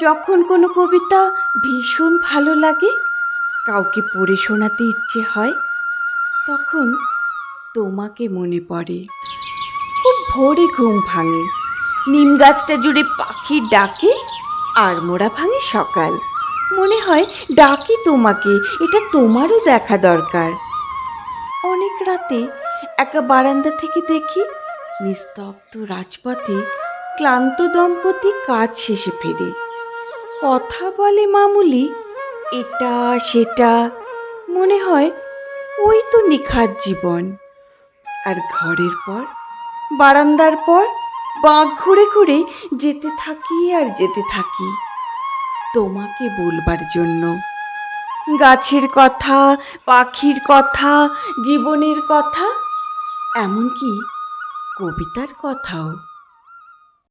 যখন কোনো কবিতা ভীষণ ভালো লাগে, কাউকে পড়ে শোনাতে ইচ্ছে হয়, তখন তোমাকে মনে পড়ে। খুব ভোরে ঘুম ভাঙে, নিম গাছটা জুড়ে পাখি ডাকে, আর মোড়া ভাঙে সকাল। মনে হয় ডাকি তোমাকে, এটা তোমারও দেখা দরকার। অনেক রাতে একা বারান্দা থেকে দেখি নিস্তব্ধ রাজপথে ক্লান্ত দম্পতি কাজ শেষে ফেরে। কথা বলে মামুলি, এটা, সেটা। মনে হয় ওই তো নিখাত জীবন। আর ঘরের পর, বারান্দার পর, বাঁক ঘুরে ঘুরে যেতে থাকি আর যেতে থাকি, তোমাকে বলবার জন্য। গাছের কথা, পাখির কথা, জীবনের কথা, এমনকি কবিতার কথাও।